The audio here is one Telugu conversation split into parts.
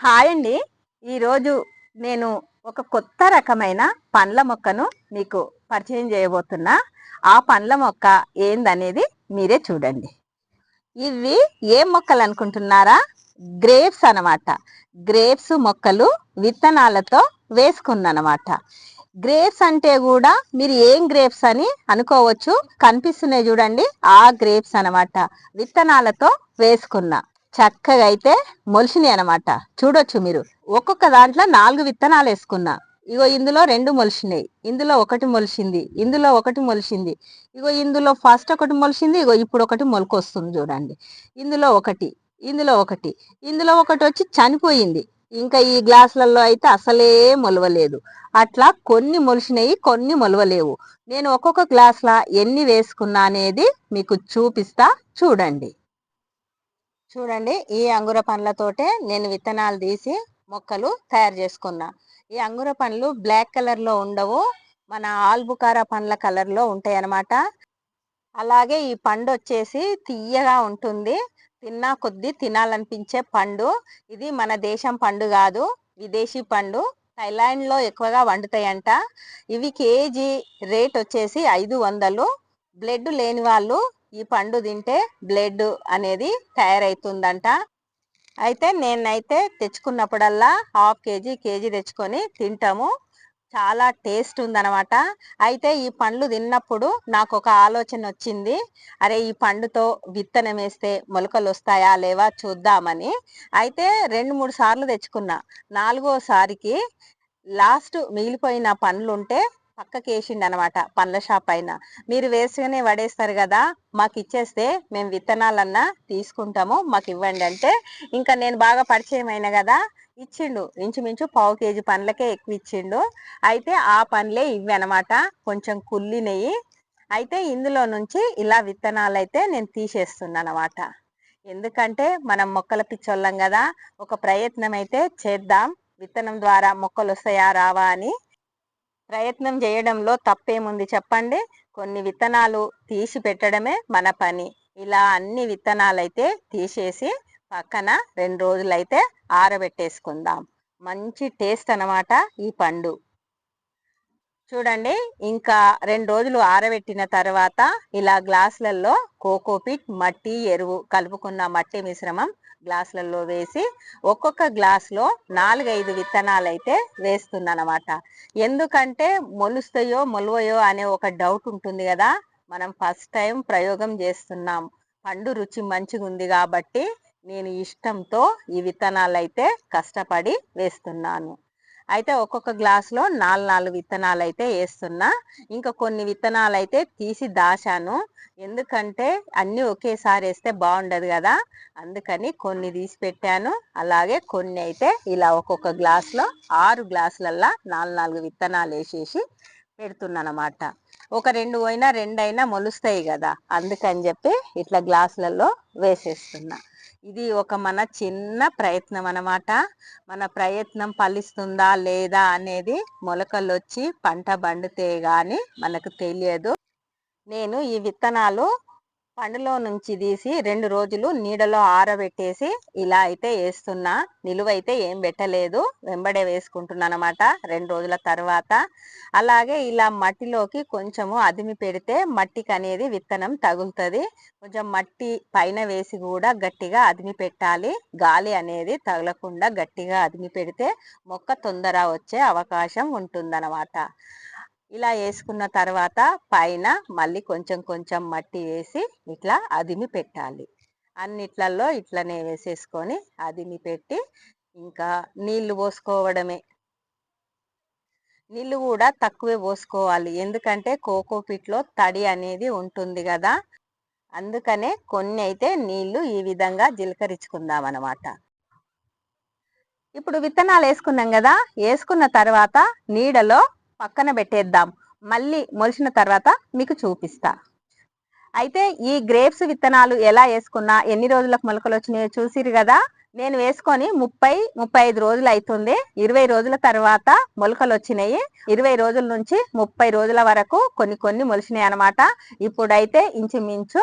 హాయ్ అండి. ఈరోజు నేను ఒక కొత్త రకమైన పండ్ల మొక్కను మీకు పరిచయం చేయబోతున్నా. ఆ పండ్ల మొక్క ఏందనేది మీరే చూడండి. ఇవి ఏ మొక్కలు అనుకుంటున్నారా? గ్రేప్స్ అన్నమాట. గ్రేప్స్ మొక్కలు విత్తనాలతో వేసుకుందనమాట గ్రేప్స్ అంటే కూడా మీరు ఏం గ్రేప్స్ అని అనుకోవచ్చు. కనిపిస్తున్నాయి చూడండి. ఆ గ్రేప్స్ అన్నమాట. విత్తనాలతో వేసుకున్నా. చక్కగా అయితే మొలిసినాయి అనమాట చూడొచ్చు మీరు. ఒక్కొక్క దాంట్లో నాలుగు విత్తనాలు వేసుకున్నా. ఇగో ఇందులో రెండు మొలిసినాయి. ఇందులో ఒకటి మొలిసింది. ఇందులో ఒకటి మొలిసింది. ఇగో ఇందులో ఫస్ట్ ఒకటి మొలిసింది. ఇగో ఇప్పుడు ఒకటి మొలకొస్తుంది చూడండి. ఇందులో ఒకటి. ఇందులో ఒకటి. ఇందులో ఒకటి వచ్చి చనిపోయింది. ఇంకా ఈ గ్లాసులలో అయితే అసలే మొలవలేదు. అట్లా కొన్ని మొలిసినాయి కొన్ని మొలవలేవు. నేను ఒక్కొక్క గ్లాసులా ఎన్ని వేసుకున్నా అనేది మీకు చూపిస్తా చూడండి. చూడండి ఈ అంగుర పండ్లతోటే నేను విత్తనాలు తీసి మొక్కలు తయారు చేసుకున్నా. ఈ అంగుర పండ్లు బ్లాక్ కలర్లో ఉండవు మన ఆల్బుకారా పండ్ల కలర్లో ఉంటాయి అన్నమాట అలాగే ఈ పండు వచ్చేసి తీయగా ఉంటుంది. తిన్నా కొద్దీ తినాలనిపించే పండు. ఇది మన దేశం పండు కాదు విదేశీ పండు. థైలాండ్లో ఎక్కువగా వండుతాయంట. ఇవి కేజీ రేట్ వచ్చేసి ఐదు వందలు. బ్లడ్ లేని వాళ్ళు ఈ పండు తింటే బ్లడ్ అనేది తయారవుతుందంట అయితే నేనైతే తెచ్చుకున్నప్పుడల్లా హాఫ్ కేజీ కేజీ తెచ్చుకొని తింటాము. చాలా టేస్ట్ ఉందనమాట అయితే ఈ పండ్లు తిన్నప్పుడు నాకు ఒక ఆలోచన వచ్చింది. అరే ఈ పండుతో విత్తనం వేస్తే మొలకలు వస్తాయా లేవా చూద్దామని. అయితే రెండు మూడు సార్లు తెచ్చుకున్నా. నాలుగోసారికి లాస్ట్ మిగిలిపోయిన పండ్లు ఉంటే పక్కకి వేసిండు అనమాట పండ్ల షాప్ అయిన మీరు వేసుకునే పడేస్తారు కదా మాకు ఇచ్చేస్తే మేము విత్తనాలన్నా తీసుకుంటాము మాకు ఇవ్వండి అంటే. ఇంకా నేను బాగా పరిచయం అయిన కదా ఇచ్చిండు. ఇంచుమించు పావు కేజీ పండ్లకే ఎక్కువ ఇచ్చిండు అయితే ఆ పండ్లే ఇవి అనమాట కొంచెం కుళ్ళినయి అయితే ఇందులో నుంచి ఇలా విత్తనాలు అయితే నేను తీసేస్తున్నాను అనమాట ఎందుకంటే మనం మొక్కల పిచ్చోళ్ళం కదా ఒక ప్రయత్నం అయితే చేద్దాం. విత్తనం ద్వారా మొక్కలు వస్తాయా రావా అని ప్రయత్నం చేయడంలో తప్పేముంది చెప్పండి? కొన్ని విత్తనాలు తీసి పెట్టడమే మన పని. ఇలా అన్ని విత్తనాలు అయితే తీసేసి పక్కన రెండు రోజులైతే ఆరబెట్టేసుకుందాం. మంచి టేస్ట్ అనమాట ఈ పండు. చూడండి ఇంకా రెండు రోజులు ఆరబెట్టిన తర్వాత ఇలా గ్లాసులలో కోకోపిట్ మట్టి ఎరువు కలుపుకున్న మట్టి మిశ్రమం గ్లాసులలో వేసి ఒక్కొక్క గ్లాసులో నాలుగైదు విత్తనాలు అయితే వేస్తున్నానమాట ఎందుకంటే మొలుస్తాయో మొలవయో అనే ఒక డౌట్ ఉంటుంది కదా. మనం ఫస్ట్ టైం ప్రయోగం చేస్తున్నాం. పండు రుచి మంచిగా ఉంది కాబట్టి నేను ఇష్టంతో ఈ విత్తనాలు అయితే కష్టపడి వేస్తున్నాను. అయితే ఒక్కొక్క గ్లాస్లో నాలుగు నాలుగు విత్తనాలు అయితే వేస్తున్నా. ఇంకా కొన్ని విత్తనాలు అయితే తీసి దాచాను. ఎందుకంటే అన్నీ ఒకేసారి వేస్తే బాగుండదు కదా. అందుకని కొన్ని తీసి పెట్టాను. అలాగే కొన్ని అయితే ఇలా ఒక్కొక్క గ్లాస్లో ఆరు గ్లాసులల్లా నాలుగు నాలుగు విత్తనాలు వేసేసి పెడుతున్నానమాట. ఒక రెండు పోయినా రెండైనా మొలుస్తాయి కదా. అందుకని చెప్పి ఇట్లా గ్లాసులలో వేసేస్తున్నా. ఇది ఒక మన చిన్న ప్రయత్నం అన్నమాట. మన ప్రయత్నం ఫలిస్తుందా లేదా అనేది మొలకలు వచ్చి పంట పండితే గాని మనకు తెలియదు. నేను ఈ విత్తనాలు పండులో నుంచి తీసి రెండు రోజులు నీడలో ఆరబెట్టేసి ఇలా అయితే వేస్తున్నా. నిలువైతే ఏం పెట్టలేదు. వెంబడే వేసుకుంటున్నా అనమాట రెండు రోజుల తర్వాత. అలాగే ఇలా మట్టిలోకి కొంచెము అదిమి పెడితే మట్టికి అనేది విత్తనం తగులుతుంది. కొంచెం మట్టి పైన వేసి కూడా గట్టిగా అదిమి పెట్టాలి. గాలి అనేది తగలకుండా గట్టిగా అదిమి పెడితే మొక్క తొందర వచ్చే అవకాశం ఉంటుందన్నమాట. ఇలా వేసుకున్న తర్వాత పైన మళ్ళీ కొంచెం కొంచెం మట్టి వేసి ఇట్లా అదిమి పెట్టాలి. అన్నిట్లలో ఇట్లనే వేసేసుకొని అదిమి పెట్టి ఇంకా నీళ్ళు పోసుకోవడమే. నీళ్ళు కూడా తక్కువే పోసుకోవాలి. ఎందుకంటే కోకోపిట్లో తడి అనేది ఉంటుంది కదా. అందుకనే కొన్ని అయితే నీళ్ళు ఈ విధంగా జీలకరించుకుందాం అనమాట ఇప్పుడు విత్తనాలు వేసుకున్నాం కదా. వేసుకున్న తర్వాత నీడలో పక్కన పెట్టేద్దాం. మళ్ళీ మొలిచిన తర్వాత మీకు చూపిస్తా. అయితే ఈ గ్రేప్స్ విత్తనాలు ఎలా వేసుకున్నా ఎన్ని రోజులకు మొలకలు వచ్చినాయో చూసిరు కదా? నేను వేసుకొని ముప్పై ముప్పై ఐదు రోజులు అవుతుంది ఇరవై రోజుల తర్వాత మొలకలు వచ్చినాయి. ఇరవై రోజుల నుంచి ముప్పై రోజుల వరకు కొన్ని కొన్ని మొలిచినాయి అనమాట ఇప్పుడైతే ఇంచుమించు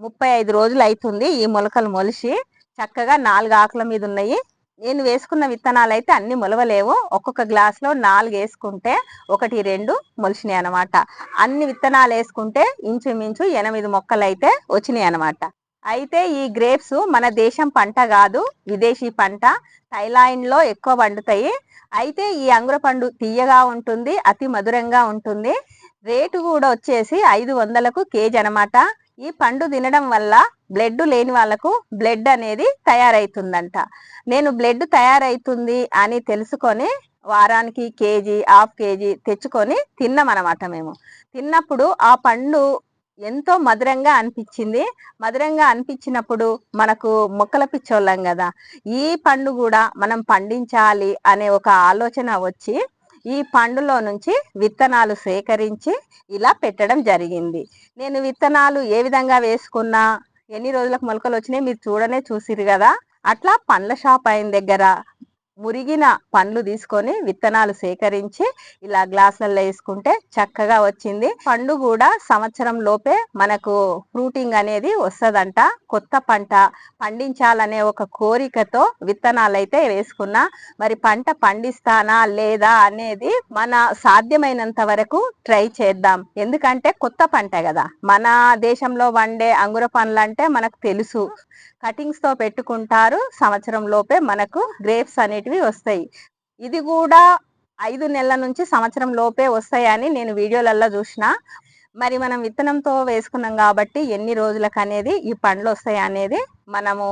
ముప్పై ఐదు రోజులు అవుతుంది ఈ మొలకలు మొలిచి. చక్కగా నాలుగు ఆకుల మీద ఉన్నాయి. నేను వేసుకున్న విత్తనాలు అయితే అన్ని మొలవలేవు. ఒక్కొక్క గ్లాస్లో నాలుగు వేసుకుంటే ఒకటి రెండు మొలిచినాయి అనమాట అన్ని విత్తనాలు వేసుకుంటే ఇంచుమించు ఎనిమిది మొక్కలు అయితే వచ్చినాయి అనమాట అయితే ఈ గ్రేప్స్ మన దేశం పంట కాదు విదేశీ పంట థైలాండ్లో ఎక్కువ పండుతాయి. అయితే ఈ అంగుర పండు తీయగా ఉంటుంది అతి మధురంగా ఉంటుంది. రేటు కూడా వచ్చేసి ఐదు వందలకు కేజీ అనమాట ఈ పండు తినడం వల్ల బ్లడ్ లేని వాళ్ళకు బ్లడ్ అనేది తయారైతుందంట. నేను బ్లడ్ తయారైతుంది అని తెలుసుకొని వారానికి కేజీ హాఫ్ కేజీ తెచ్చుకొని తిన్నామన్నమాట మేము. తిన్నప్పుడు ఆ పండు ఎంతో మధురంగా అనిపించింది. మధురంగా అనిపించినప్పుడు మనకు మొక్కల పిచ్చోళ్ళం కదా. ఈ పండు కూడా మనం పండించాలి అనే ఒక ఆలోచన వచ్చి ఈ పండులో నుంచి విత్తనాలు సేకరించి ఇలా పెట్టడం జరిగింది. నేను విత్తనాలు ఏ విధంగా వేసుకున్నా ఎన్ని రోజులకు మొలకలు వచ్చినాయి మీరు చూడనే చూసిరు కదా? అట్లా పండ్ల షాప్ అయిన దగ్గర మురిగిన పండ్లు తీసుకొని విత్తనాలు సేకరించి ఇలా గ్లాసులలో వేసుకుంటే చక్కగా వచ్చింది. పండు కూడా సంవత్సరం లోపే మనకు ఫ్రూటింగ్ అనేది వస్తుందంట. కొత్త పంట పండించాలనే ఒక కోరికతో విత్తనాలు అయితే వేసుకున్నా మరి పంట పండిస్తానా లేదా అనేది మన సాధ్యమైనంత వరకు ట్రై చేద్దాం. ఎందుకంటే కొత్త పంట కదా. మన దేశంలో వండే అంగుర పండ్లు అంటే మనకు తెలుసు. కటింగ్స్తో పెట్టుకుంటారు. సంవత్సరం లోపే మనకు గ్రేప్స్ అనేటివి వస్తాయి. ఇది కూడా ఐదు నెలల నుంచి సంవత్సరం లోపే వస్తాయని నేను వీడియోలలో చూసిన. మరి మనం విత్తనంతో వేసుకున్నాం కాబట్టి ఎన్ని రోజులకు అనేది ఈ పండ్లు వస్తాయి అనేది మనము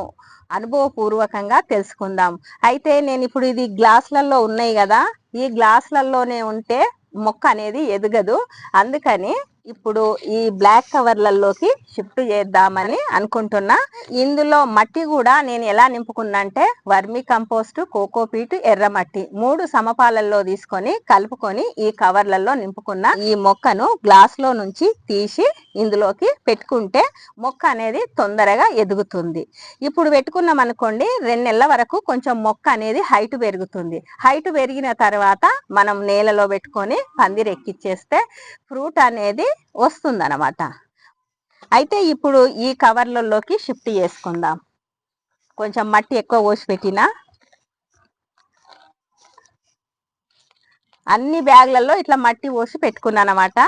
అనుభవపూర్వకంగా తెలుసుకుందాం. అయితే నేను ఇప్పుడు ఇది గ్లాసులలో ఉన్నాయి కదా ఈ గ్లాసులలోనే ఉంటే మొక్క అనేది ఎదగదు. అందుకని ఇప్పుడు ఈ బ్లాక్ కవర్లలోకి షిఫ్ట్ చేద్దామని అనుకుంటున్నా. ఇందులో మట్టి కూడా నేను ఎలా నింపుకున్నంటే వర్మి కంపోస్ట్ కోకోపీట్ ఎర్రమట్టి మూడు సమపాలల్లో తీసుకొని కలుపుకొని ఈ కవర్లలో నింపుకున్న ఈ మొక్కను గ్లాస్లో నుంచి తీసి ఇందులోకి పెట్టుకుంటే మొక్క అనేది తొందరగా ఎదుగుతుంది. ఇప్పుడు పెట్టుకున్నాం అనుకోండి రెండు నెలల వరకు కొంచెం మొక్క అనేది హైట్ పెరుగుతుంది. హైట్ పెరిగిన తర్వాత మనం నేలలో పెట్టుకొని పందిరెక్కిచ్చేస్తే ఫ్రూట్ అనేది వస్తుంది అనమాట అయితే ఇప్పుడు ఈ కవర్లలోకి షిఫ్ట్ చేసుకుందాం. కొంచెం మట్టి ఎక్కువ పోసి పెట్టిన. అన్ని బ్యాగ్లలో ఇట్లా మట్టి పోసి పెట్టుకున్నాను అనమాట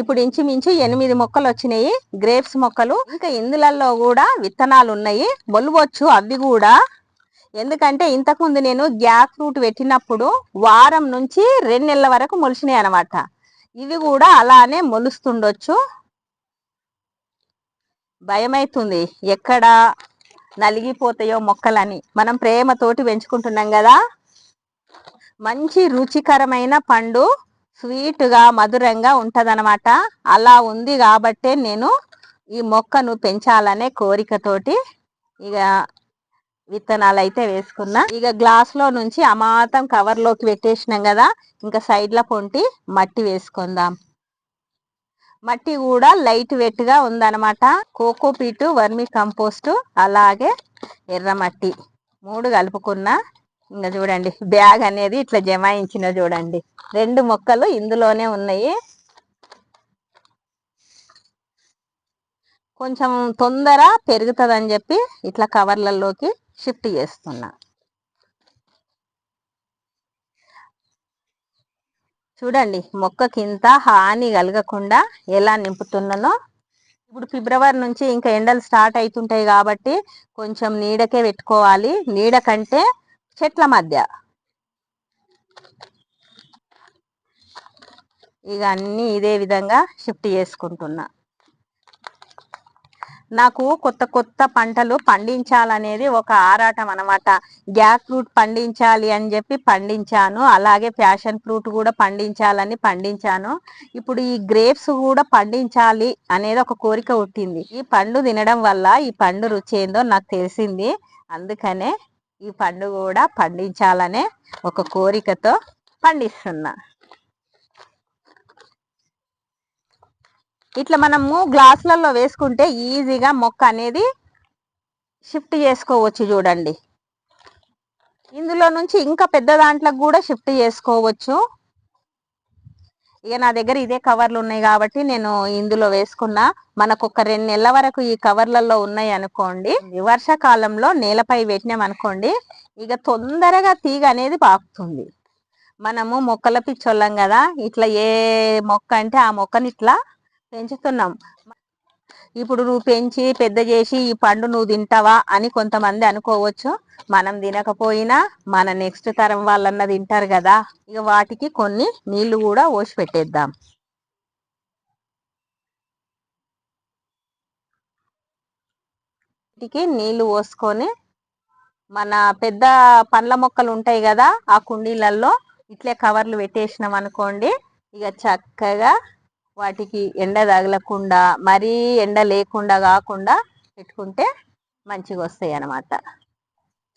ఇప్పుడు ఇంచుమించు ఎనిమిది మొక్కలు వచ్చినాయి. గ్రేప్స్ మొక్కలు. ఇంకా ఇందులలో కూడా విత్తనాలు ఉన్నాయి. మొలవచ్చు అవి కూడా. ఎందుకంటే ఇంతకుముందు నేను గ్యాక్ ఫ్రూట్ పెట్టినప్పుడు వారం నుంచి రెండు నెలల వరకు మొలిచినాయి అనమాట ఇవి కూడా అలానే మొలుస్తుండొచ్చు. భయమైతుంది. ఎక్కడ నలిగిపోతాయో మొక్కలని మనం ప్రేమతోటి పెంచుకుంటున్నాం కదా. మంచి రుచికరమైన పండు స్వీట్గా మధురంగా ఉంటుందన్నమాట. అలా ఉంది కాబట్టే నేను ఈ మొక్కను పెంచాలనే కోరికతోటి ఇక విత్తనాలు అయితే వేసుకున్నా. ఇక గ్లాస్లో నుంచి అమాతం కవర్లోకి పెట్టేసినాం కదా ఇంకా సైడ్లో పొంటి మట్టి వేసుకుందాం. మట్టి కూడా లైట్ వెట్గా ఉందనమాట కోకో పీటు వర్మి కంపోస్ట్ అలాగే ఎర్రమట్టి మూడు కలుపుకున్నా. ఇంకా చూడండి బ్యాగ్ అనేది ఇట్లా జమాయించిన చూడండి. రెండు మొక్కలు ఇందులోనే ఉన్నాయి. కొంచెం తొందర పెరుగుతుందని చెప్పి ఇట్లా కవర్లలోకి షిఫ్ట్ చేస్తున్నా. చూడండి మొక్కకింత హాని కలగకుండా ఎలా నింపుతున్నానో. ఇప్పుడు ఫిబ్రవరి నుంచి ఇంకా ఎండలు స్టార్ట్ అవుతుంటాయి కాబట్టి కొంచెం నీడకే పెట్టుకోవాలి. నీడ కంటే చెట్ల మధ్య. ఇక అన్నీ ఇదే విధంగా షిఫ్ట్ చేసుకుంటున్నా. నాకు కొత్త కొత్త పంటలు పండించాలనేది ఒక ఆరాటం అనమాట గ్యాక్ ఫ్రూట్ పండించాలి అని చెప్పి పండించాను. అలాగే ప్యాషన్ ఫ్రూట్ కూడా పండించాలని పండించాను. ఇప్పుడు ఈ గ్రేప్స్ కూడా పండించాలి అనేది ఒక కోరిక పుట్టింది. ఈ పండు తినడం వల్ల ఈ పండు రుచి ఏందో నాకు తెలిసింది. అందుకనే ఈ పండు కూడా పండించాలనే ఒక కోరికతో పండిస్తున్నా. ఇట్లా మనము గ్లాసులలో వేసుకుంటే ఈజీగా మొక్క అనేది షిఫ్ట్ చేసుకోవచ్చు చూడండి. ఇందులో నుంచి ఇంకా పెద్ద దాంట్లకు కూడా షిఫ్ట్ చేసుకోవచ్చు. ఇక నా దగ్గర ఇదే కవర్లు ఉన్నాయి కాబట్టి నేను ఇందులో వేసుకున్నా. మనకు ఒక రెండు నెలల వరకు ఈ కవర్లలో ఉన్నాయి అనుకోండి. వర్షాకాలంలో నేలపై పెట్టినాం అనుకోండి ఇక తొందరగా తీగ అనేది పాకుతుంది. మనము మొక్కల పిచ్చోళ్ళం కదా ఇట్లా ఏ మొక్క అంటే ఆ మొక్కని ఇట్లా పెంచుతున్నాం. ఇప్పుడు నువ్వు పెంచి పెద్ద చేసి ఈ పండు నువ్వు తింటావా అని కొంతమంది అనుకోవచ్చు. మనం తినకపోయినా మన నెక్స్ట్ తరం వాళ్ళన్న తింటారు కదా ఇక వాటికి కొన్ని నీళ్ళు కూడా పోసి పెట్టేద్దాం. వీటికి నీళ్ళు పోసుకొని మన పెద్ద పండ్ల మొక్కలు ఉంటాయి కదా ఆ కుండీలలో ఇట్లే కవర్లు పెట్టేసినాం అనుకోండి ఇక చక్కగా వాటికి ఎండ తగలకుండా మరీ ఎండ లేకుండా కాకుండా పెట్టుకుంటే మంచిగా వస్తాయి అన్నమాట.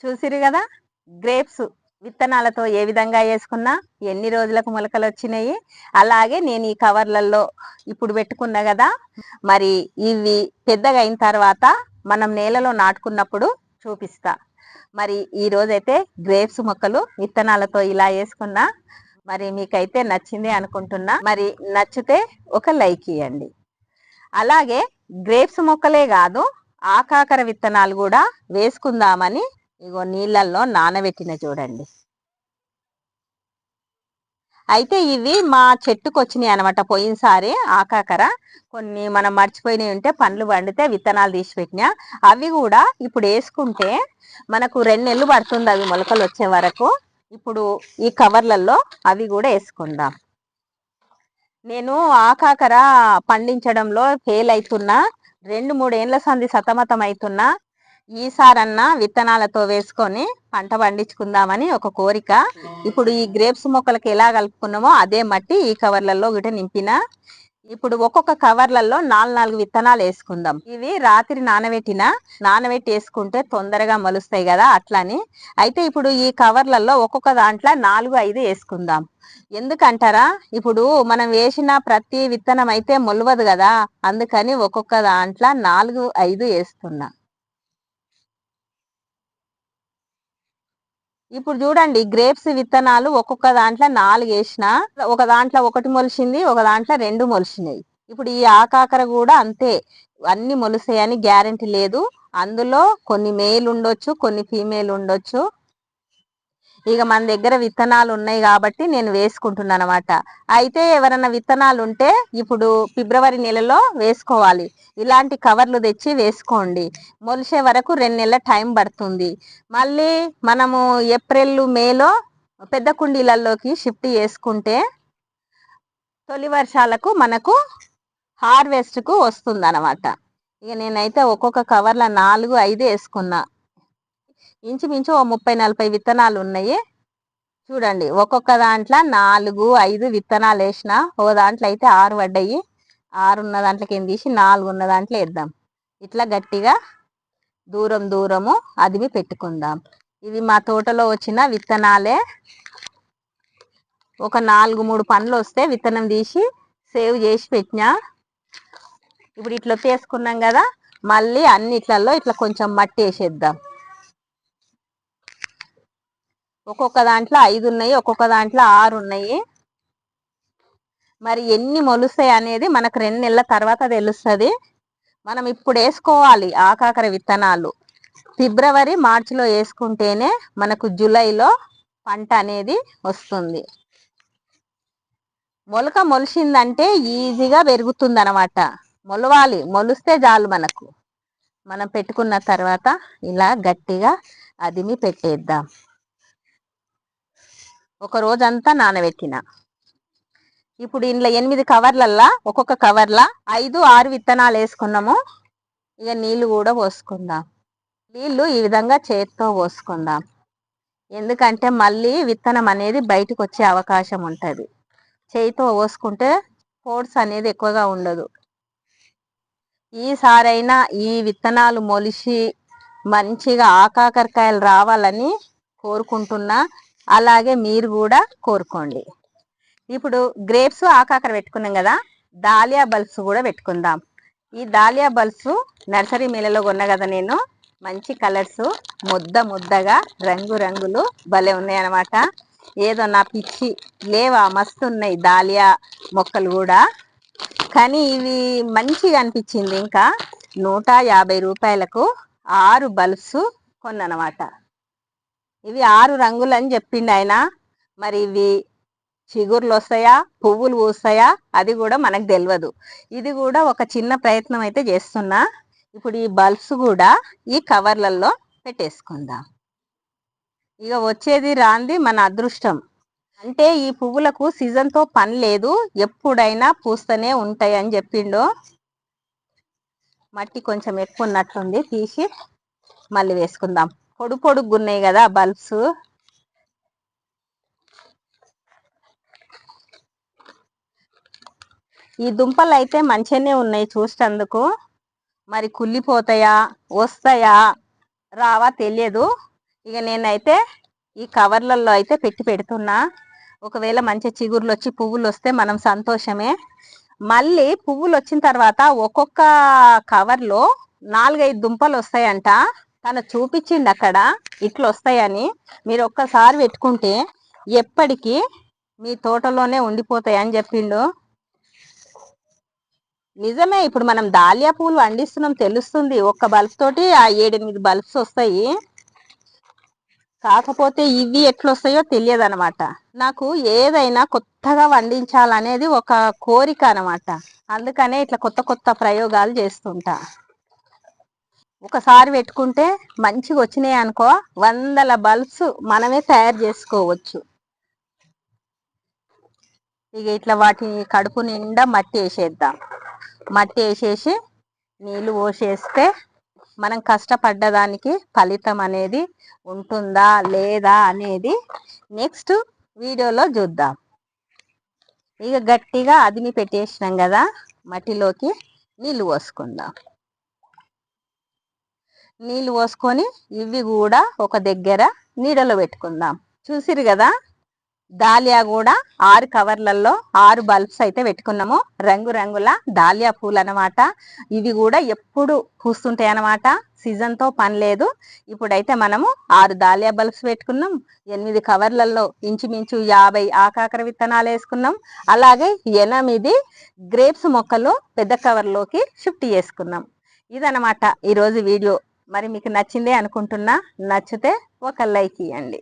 చూసిరు కదా? గ్రేప్స్ విత్తనాలతో ఏ విధంగా వేసుకున్నా ఎన్ని రోజులకు మొలకలు వచ్చినాయి? అలాగే నేను ఈ కవర్లలో ఇప్పుడు పెట్టుకున్నా కదా మరి ఇవి పెద్దగా అయిన తర్వాత మనం నేలలో నాటుకున్నప్పుడు చూపిస్తా. మరి ఈ రోజైతే గ్రేప్స్ మొక్కలు విత్తనాలతో ఇలా వేసుకున్నా మరి మీకైతే నచ్చింది అనుకుంటున్నా. మరి నచ్చితే ఒక లైక్ ఇవ్వండి అలాగే గ్రేప్స్ మొక్కలే కాదు ఆకాకర విత్తనాలు కూడా వేసుకుందామని ఇగో నీళ్ళల్లో నానబెట్టిన చూడండి. అయితే ఇవి మా చెట్టుకు వచ్చినాయి అనమాట పోయినసారి ఆకాకర. కొన్ని మనం మర్చిపోయినవి ఉంటే పండ్లు పండితే విత్తనాలు తీసి పెట్టినా. అవి కూడా ఇప్పుడు వేసుకుంటే మనకు రెండు నెలలు పడుతుంది అవి మొలకలు వచ్చే వరకు. ఇప్పుడు ఈ కవర్లలో అవి కూడా వేసుకుందాం. నేను ఆకాకర పండించడంలో ఫెయిల్ అవుతున్నా రెండు మూడేళ్ళ సంది సతమతం అవుతున్నా ఈసారన్నా విత్తనాలతో వేసుకొని పంట పండించుకుందామని ఒక కోరిక. ఇప్పుడు ఈ గ్రేప్స్ మొక్కలకి ఎలా కలుపుకున్నామో అదే మట్టి ఈ కవర్లలో గిట నింపిన. ఇప్పుడు ఒక్కొక్క కవర్లలో నాలుగు నాలుగు విత్తనాలు వేసుకుందాం. ఇవి రాత్రి నానబెట్టిన నానబెట్టి వేసుకుంటే తొందరగా మలుస్తాయి కదా అట్లని. అయితే ఇప్పుడు ఈ కవర్లలో ఒక్కొక్క దాంట్లో నాలుగు ఐదు వేసుకుందాం. ఎందుకంటారా? ఇప్పుడు మనం వేసిన ప్రతి విత్తనం అయితే మొలవదు కదా. అందుకని ఒక్కొక్క దాంట్లో నాలుగు ఐదు వేస్తున్నా. ఇప్పుడు చూడండి గ్రేప్స్ విత్తనాలు ఒక్కొక్క దాంట్లో నాలుగు వేసిన ఒక దాంట్లో ఒకటి మొలిచింది ఒక దాంట్లో రెండు మొలిచినాయి ఇప్పుడు ఈ ఆకాకర కూడా అంతే. అన్ని మొలిసాయని గ్యారంటీ లేదు. అందులో కొన్ని మేల్ ఉండొచ్చు కొన్ని ఫీమేల్ ఉండొచ్చు. ఇక మన దగ్గర విత్తనాలు ఉన్నాయి కాబట్టి నేను వేసుకుంటున్నాను అనమాట అయితే ఎవరైనా విత్తనాలు ఉంటే ఇప్పుడు ఫిబ్రవరి నెలలో వేసుకోవాలి. ఇలాంటి కవర్లు తెచ్చి వేసుకోండి. మొలిసే వరకు రెండు నెలల టైం పడుతుంది. మళ్ళీ మనము ఏప్రిల్ మేలో పెద్ద కుండీలలోకి షిఫ్ట్ చేసుకుంటే తొలి వర్షాలకు మనకు హార్వెస్ట్కు వస్తుంది అనమాట ఇక నేనైతే ఒక్కొక్క కవర్ల నాలుగు ఐదు వేసుకున్నా. ఇంచుమించు ఓ ముప్పై నలభై విత్తనాలు ఉన్నాయి. చూడండి ఒక్కొక్క దాంట్లో నాలుగు ఐదు విత్తనాలు వేసిన ఓ దాంట్లో అయితే ఆరు పడ్డాయి. ఆరు ఉన్న దాంట్లోకి ఏం తీసి నాలుగు ఉన్న దాంట్లో వేద్దాం. ఇట్లా గట్టిగా దూరం దూరము అదిమి పెట్టుకుందాం. ఇవి మా తోటలో వచ్చిన విత్తనాలే. ఒక నాలుగు మూడు పండ్లు వస్తే విత్తనం తీసి సేవ్ చేసి పెట్టినా. ఇప్పుడు ఇట్లా తీసుకున్నాం కదా మళ్ళీ అన్నిట్లలో ఇట్లా కొంచెం మట్టి వేసేద్దాం. ఒక్కొక్క దాంట్లో ఐదు ఉన్నాయి ఒక్కొక్క దాంట్లో ఆరు ఉన్నాయి. మరి ఎన్ని మొలుస్తాయి అనేది మనకు రెండు నెలల తర్వాత తెలుస్తుంది. మనం ఇప్పుడు వేసుకోవాలి ఆకాకర విత్తనాలు. ఫిబ్రవరి మార్చిలో వేసుకుంటేనే మనకు జూలైలో పంట అనేది వస్తుంది. మొలక మొలిసిందంటే ఈజీగా పెరుగుతుంది అనమాట మొలవాలి మొలిస్తే చాలు మనకు. మనం పెట్టుకున్న తర్వాత ఇలా గట్టిగా అదిమి పెట్టేద్దాం. ఒక రోజంతా నానబెట్టిన. ఇప్పుడు ఇంట్లో ఎనిమిది కవర్లల్లా ఒక్కొక్క కవర్లా ఐదు ఆరు విత్తనాలు వేసుకున్నాము. ఇక నీళ్ళు కూడా పోసుకుందాం. నీళ్ళు ఈ విధంగా చేతితో పోసుకుందాం. ఎందుకంటే మళ్ళీ విత్తనం అనేది బయటకు వచ్చే అవకాశం ఉంటుంది. చేయితో పోసుకుంటే ఫోర్స్ అనేది ఎక్కువగా ఉండదు. ఈసారైనా ఈ విత్తనాలు మొలిచి మంచిగా ఆకాకరకాయలు రావాలని కోరుకుంటున్నా. అలాగే మీరు కూడా కోరుకోండి. ఇప్పుడు గ్రేప్స్ ఆకాకర పెట్టుకున్నాం కదా దాలియా బల్బ్స్ కూడా పెట్టుకుందాం. ఈ దాలియా బల్బ్స్ నర్సరీ మేళలో కొన్నా కదా నేను మంచి కలర్స్ ముద్ద ముద్దగా రంగు రంగులు భలే ఉన్నాయన్నమాట. ఏదో నా పిచ్చి లేవా మస్తు ఉన్నాయి దాలియా మొక్కలు కూడా. కానీ ఇవి మంచిగా అనిపించింది ఇంకా నూట యాభై రూపాయలకు ఆరు బల్బ్స్ కొన్ననమాట. ఇవి ఆరు రంగులు అని చెప్పిండు ఆయన. మరి ఇవి చిగుర్లు వస్తాయా పువ్వులు పూస్తాయా? అది కూడా మనకు తెలియదు ఇది కూడా ఒక చిన్న ప్రయత్నం అయితే చేస్తున్నా. ఇప్పుడు ఈ బల్బ్స్ కూడా ఈ కవర్లలో పెట్టేసుకుందాం. ఇక వచ్చేది రాంది మన అదృష్టం. అంటే ఈ పువ్వులకు సీజన్తో పని లేదు. ఎప్పుడైనా పూస్తూనే ఉంటాయి అని చెప్పిండు. మట్టి కొంచెం ఎక్కువ ఉన్నట్లుంది తీసి మళ్ళీ వేసుకుందాం. పొడు పొడుగున్నాయి కదా బల్బ్స్. ఈ దుంపలు అయితే మంచిగానే ఉన్నాయి చూసేందుకు మరి కుళ్ళిపోతాయా వస్తాయా రావా తెలియదు. ఇక నేనైతే ఈ కవర్లలో అయితే పెట్టి పెడుతున్నా. ఒకవేళ మంచి చిగుర్లు వచ్చి పువ్వులు వస్తే మనం సంతోషమే. మళ్ళీ పువ్వులు వచ్చిన తర్వాత ఒక్కొక్క కవర్లో నాలుగైదు దుంపలు వస్తాయంట. తను చూపించింది అక్కడ ఇట్లా వస్తాయని మీరు ఒక్కసారి పెట్టుకుంటే ఎప్పటికీ మీ తోటలోనే ఉండిపోతాయి అని చెప్పిండు. నిజమే ఇప్పుడు మనం దాలియా పూలు వండిస్తున్నాం తెలుస్తుంది. ఒక్క బల్బ్ తోటి ఆ ఏడెనిమిది బల్బ్స్ వస్తాయి. కాకపోతే ఇవి ఎట్లొస్తాయో తెలియదు అనమాట నాకు ఏదైనా కొత్తగా వండించాలనేది ఒక కోరిక అనమాట. అందుకనే ఇట్లా కొత్త కొత్త ప్రయోగాలు చేస్తుంటా. ఒకసారి పెట్టుకుంటే మంచిగా వచ్చినాయి అనుకో వందల బల్బ్స్ మనమే తయారు చేసుకోవచ్చు. ఇక ఇట్లా వాటి కడుపు నిండా మట్టి వేసేద్దాం. మట్టి వేసేసి నీళ్ళు పోసేస్తే మనం కష్టపడ్డదానికి ఫలితం అనేది ఉంటుందా లేదా అనేది నెక్స్ట్ వీడియోలో చూద్దాం. ఇక గట్టిగా అదిమి పెట్టేసినాం కదా మట్టిలోకి నీళ్ళు పోసుకుందాం. నీళ్ళు పోసుకొని ఇవి కూడా ఒక దగ్గర నీడలో పెట్టుకుందాం. చూసిరు కదా? దాలియా కూడా ఆరు కవర్లలో ఆరు బల్బ్స్ అయితే పెట్టుకున్నాము. రంగు రంగుల దాలియా పూలు అనమాట ఇవి కూడా ఎప్పుడు పూస్తుంటాయి అనమాట సీజన్తో పని లేదు. ఇప్పుడైతే మనము ఆరు దాలియా బల్బ్స్ పెట్టుకున్నాం. ఎనిమిది కవర్లలో ఇంచుమించు యాభై ఆకాకర విత్తనాలు వేసుకున్నాం. అలాగే ఎనిమిది గ్రేప్స్ మొక్కలు పెద్ద కవర్లోకి షిఫ్ట్ చేసుకున్నాం. ఇదనమాట ఈరోజు వీడియో. మరి మీకు నచ్చిందే అనుకుంటున్నా నచ్చితే ఒక లైక్ ఇవ్వండి